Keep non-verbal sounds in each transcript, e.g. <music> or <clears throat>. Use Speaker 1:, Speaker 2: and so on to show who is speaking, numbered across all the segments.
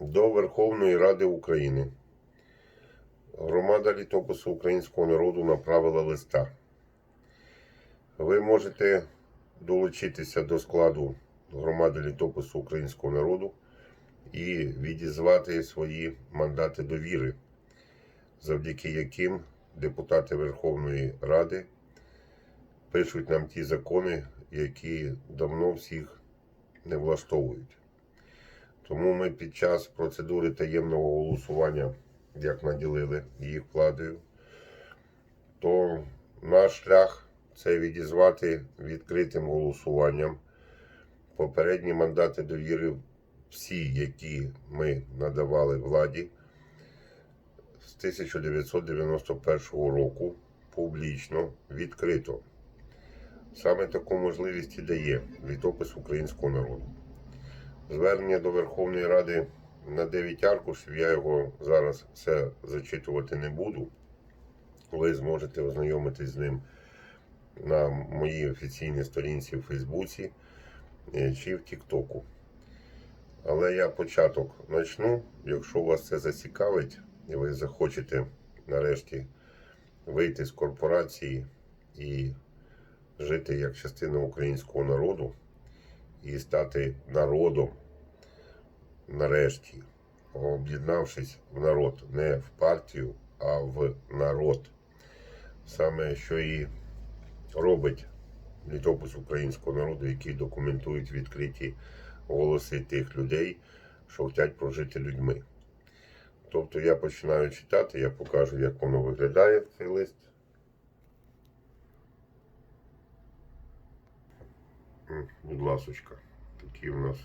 Speaker 1: До Верховної Ради України. Громада літопису українського народу направила листа. Ви можете долучитися до складу громади літопису українського народу і відізвати свої мандати довіри, завдяки яким депутати Верховної Ради пишуть нам ті закони, які давно всіх не влаштовують. Тому ми під час процедури таємного голосування, як наділили їх владою, то наш шлях це відізвати відкритим голосуванням попередні мандати довіри всі, які ми надавали владі з 1991 року публічно відкрито. Саме таку можливість і дає літопис українського народу. Звернення до Верховної Ради на 9 аркушів. Я його зараз все зачитувати не буду. Ви зможете ознайомитись з ним на моїй офіційній сторінці в Фейсбуці е, чи в Тіктоку. Але я початок почну. Якщо вас це зацікавить, і ви захочете нарешті вийти з корпорації і жити як частина українського народу і стати народом нарешті, об'єднавшись в народ, не в партію, а в народ. Саме що і робить літопис українського народу, який документують відкриті голоси тих людей, що хочуть прожити людьми. Тобто я починаю читати, я покажу, як воно виглядає, цей лист. Будь ласочка, такий у нас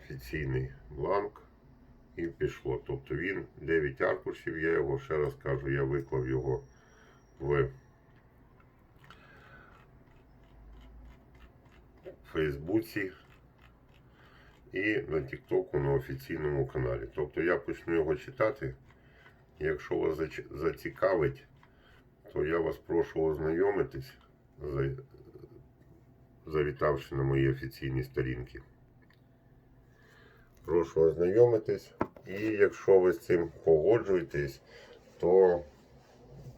Speaker 1: офіційний бланк. І пішло. Тобто він 9 аркушів, я його ще раз кажу, я виклав його в Фейсбуці і на Тіктоку на офіційному каналі. Тобто я почну його читати. Якщо вас зацікавить, то я вас прошу ознайомитись, завітавши на мої офіційні сторінки. Прошу ознайомитись. І якщо ви з цим погоджуєтесь, то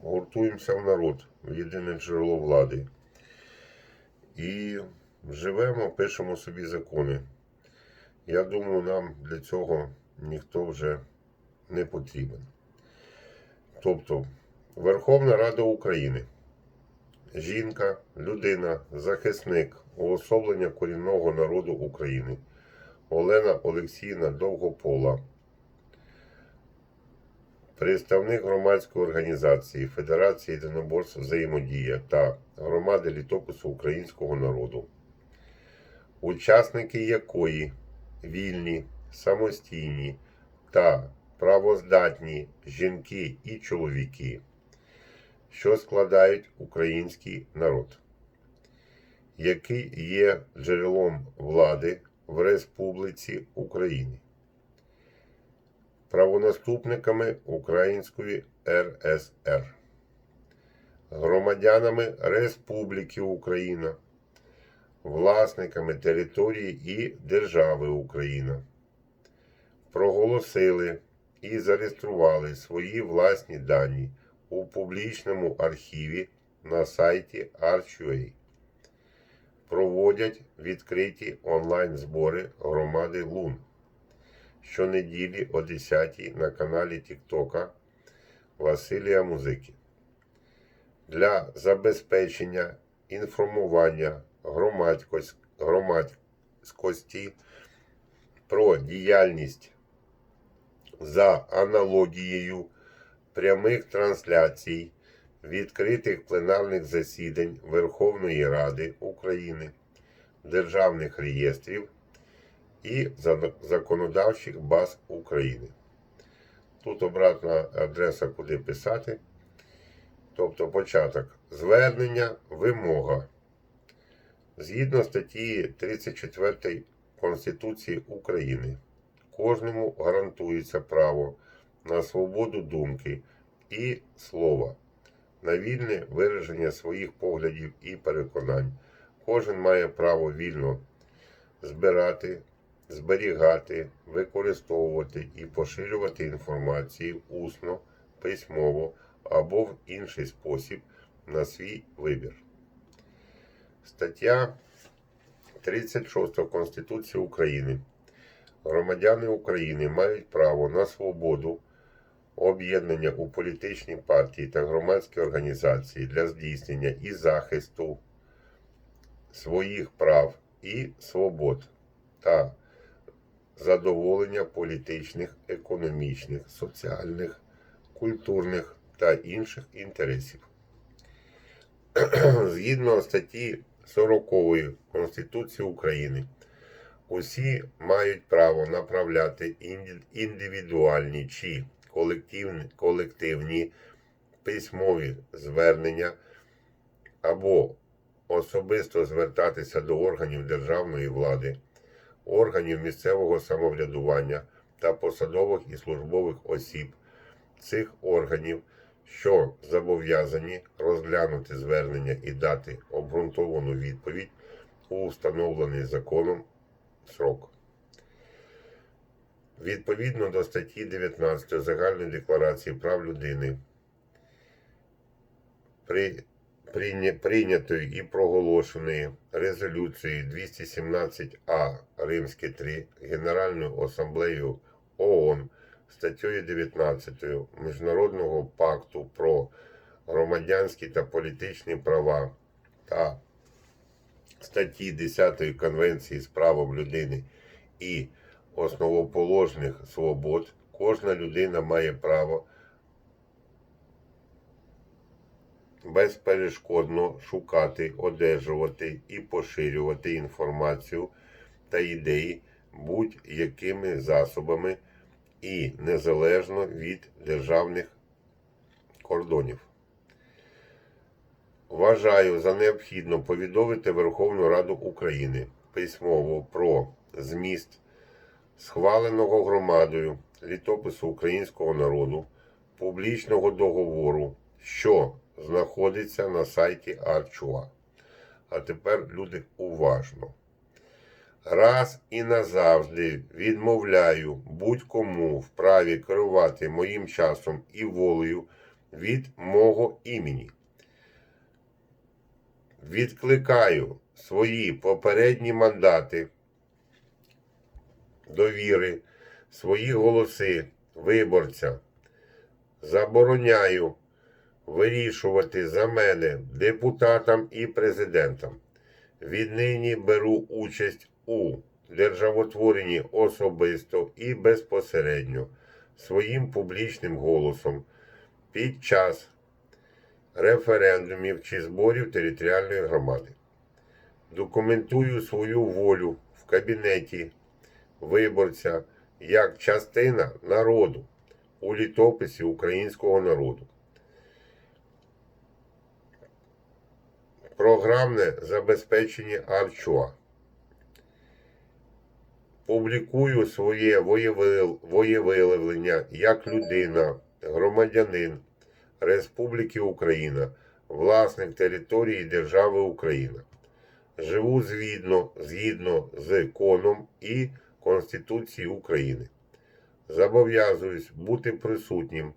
Speaker 1: гуртуємося в народ, в єдине джерело влади. І живемо, пишемо собі закони. Я думаю, нам для цього ніхто вже не потрібен. Тобто, Верховна Рада України. Жінка, людина, захисник, уособлення корінного народу України. Олена Олексіївна Довгопола. Представник громадської організації Федерації єдиноборств взаємодія та громади літопису українського народу, учасники якої вільні, самостійні та правоздатні жінки і чоловіки, що складають український народ, який є джерелом влади в Республіці України правонаступниками Української РСР, громадянами Республіки Україна, власниками території і держави Україна, проголосили і зареєстрували свої власні дані у публічному архіві на сайті Arch.ua. Проводять відкриті онлайн-збори громади Лун щонеділі о 10 на каналі Тіктока Василія Музики. Для забезпечення інформування громадськості про діяльність за аналогією прямих трансляцій відкритих пленарних засідань Верховної Ради України, державних реєстрів і законодавчих баз України. Тут обратна адреса, куди писати. Тобто початок. Звернення, вимога. Згідно статті 34 Конституції України, кожному гарантується право на свободу думки і слова, на вільне вираження своїх поглядів і переконань. Кожен має право вільно збирати, зберігати, використовувати і поширювати інформацію усно, письмово або в інший спосіб на свій вибір. Стаття 36 Конституції України. Громадяни України мають право на свободу об'єднання у політичні партії та громадські організації для здійснення і захисту своїх прав і свобод та задоволення політичних, економічних, соціальних, культурних та інших інтересів. <clears throat> Згідно статті 40 Конституції України, усі мають право направляти індивідуальні чи колективні, колективні письмові звернення або особисто звертатися до органів державної влади, органів місцевого самоврядування та посадових і службових осіб цих органів, що зобов'язані розглянути звернення і дати обґрунтовану відповідь у встановлений законом срок. Відповідно до статті 19 Загальної декларації прав людини, при, прийня- прийнятої і проголошеної резолюцією 217А Римське 3 Генеральною асамблеєю ООН статтею 19 Міжнародного пакту про громадянські та політичні права та статті 10 Конвенції з правом людини і основоположних свобод, кожна людина має право безперешкодно шукати, одержувати і поширювати інформацію та ідеї будь-якими засобами і незалежно від державних кордонів. Вважаю за необхідно повідомити Верховну Раду України письмово про зміст схваленого громадою літопису українського народу публічного договору, що знаходиться на сайті Арчуа. А тепер люди уважно. Раз і назавжди відмовляю будь-кому в праві керувати моїм часом і волею від мого імені. Відкликаю свої попередні мандати довіри, свої голоси виборця. Забороняю вирішувати за мене депутатам і президентам. Віднині беру участь у державотворенні особисто і безпосередньо своїм публічним голосом під час референдумів чи зборів територіальної громади. Документую свою волю в кабінеті виборця як частина народу у літописі українського народу. Програмне забезпечення Арчуа. Публікую своє воєвиявлення як людина, громадянин Республіки Україна, власник території держави Україна. Живу згідно, згідно з законом і Конституції України. Зобов'язуюсь бути присутнім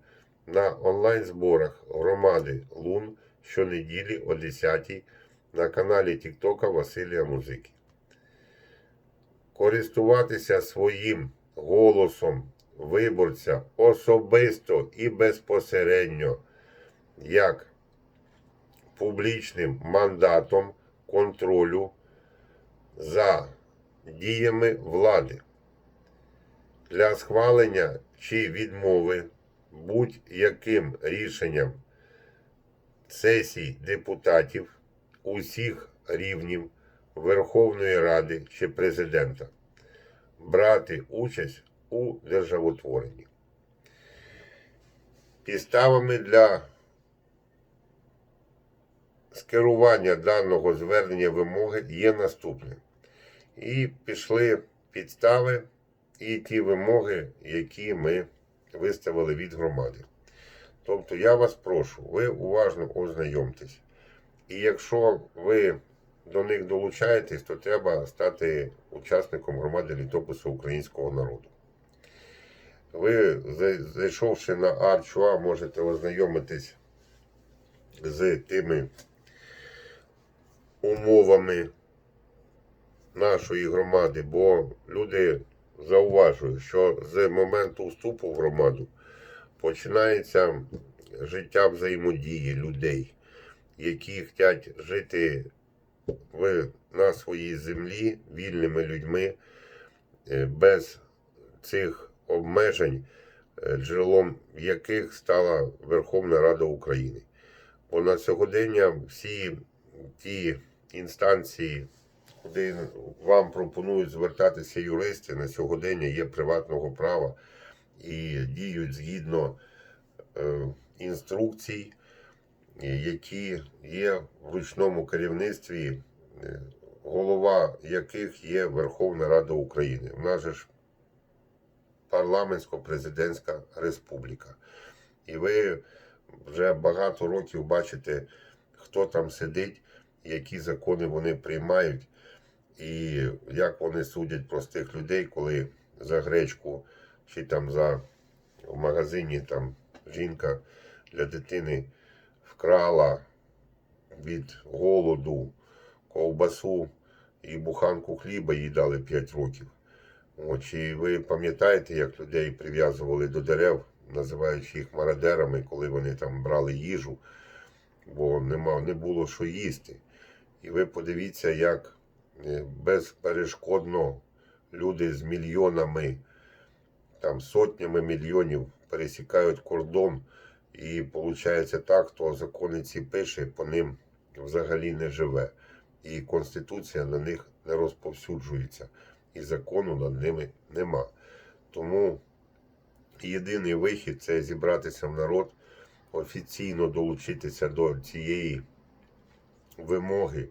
Speaker 1: на онлайн-зборах громади Лун щонеділі о 10 на каналі Тіктока Василія Музики. Користуватися своїм голосом виборця особисто і безпосередньо як публічним мандатом контролю за діями влади для схвалення чи відмови будь-яким рішенням сесій депутатів усіх рівнів Верховної Ради чи президента брати участь у державотворенні. Підставами для скерування даного звернення вимоги є наступне. І пішли підстави і ті вимоги, які ми виставили від громади. Тобто я вас прошу, ви уважно ознайомтесь. І якщо ви до них долучаєтесь, то треба стати учасником громади літопису українського народу. Ви, зайшовши на Арчуа, можете ознайомитись з тими умовами нашої громади, бо люди зауважують, що з моменту вступу в громаду починається життя взаємодії людей, які хочуть жити в, на своїй землі вільними людьми, е, без цих обмежень, е, джерелом яких стала Верховна Рада України. Бо на сьогодення всі ті інстанції, куди вам пропонують звертатися юристи, на сьогодення є приватного права і діють згідно е, інструкцій, які є в ручному керівництві, е, голова яких є Верховна Рада України. У нас же ж парламентсько-президентська республіка. І ви вже багато років бачите, хто там сидить, які закони вони приймають, і як вони судять простих людей, коли за гречку чи там за в магазині там жінка для дитини вкрала від голоду ковбасу і буханку хліба їй дали 5 років. От, чи ви пам'ятаєте, як людей прив'язували до дерев, називаючи їх мародерами, коли вони там брали їжу, бо нема, не було що їсти. І ви подивіться, як безперешкодно люди з мільйонами, там сотнями мільйонів пересікають кордон. І виходить так, хто закони ці пише, по ним взагалі не живе. І Конституція на них не розповсюджується, і закону над ними нема. Тому єдиний вихід це зібратися в народ, офіційно долучитися до цієї вимоги.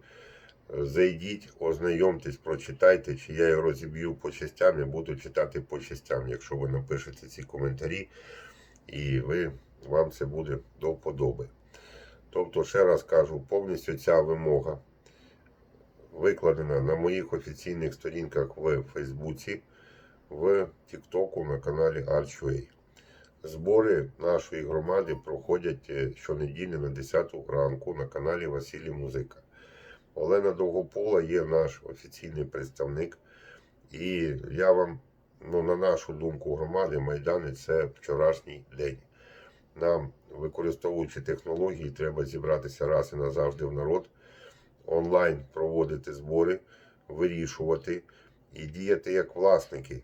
Speaker 1: Зайдіть, ознайомтесь, прочитайте, чи я його розіб'ю по частям, я буду читати по частям, якщо ви напишете ці коментарі, і ви, вам це буде до вподоби. Тобто, ще раз кажу, повністю ця вимога викладена на моїх офіційних сторінках в Фейсбуці, в Тіктоку на каналі Archway. Збори нашої громади проходять е, щонеділі на 10 ранку на каналі Василій Музика. Олена Довгопола є наш офіційний представник. І я вам, ну, на нашу думку громади, Майдани це вчорашній день. Нам, використовуючи технології, треба зібратися раз і назавжди в народ, онлайн проводити збори, вирішувати і діяти як власники,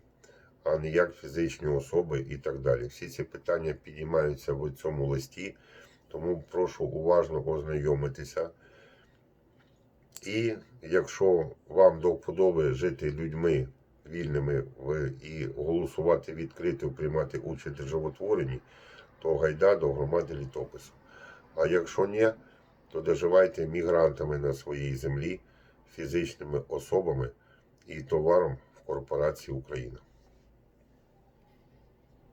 Speaker 1: а не як фізичні особи і так далі. Всі ці питання підіймаються в цьому листі, тому прошу уважно ознайомитися. І якщо вам до вподоби жити людьми вільними і голосувати відкрито, приймати участь в державотворенні, то гайда до громади літопису. А якщо ні, то доживайте мігрантами на своїй землі, фізичними особами і товаром в корпорації Україна.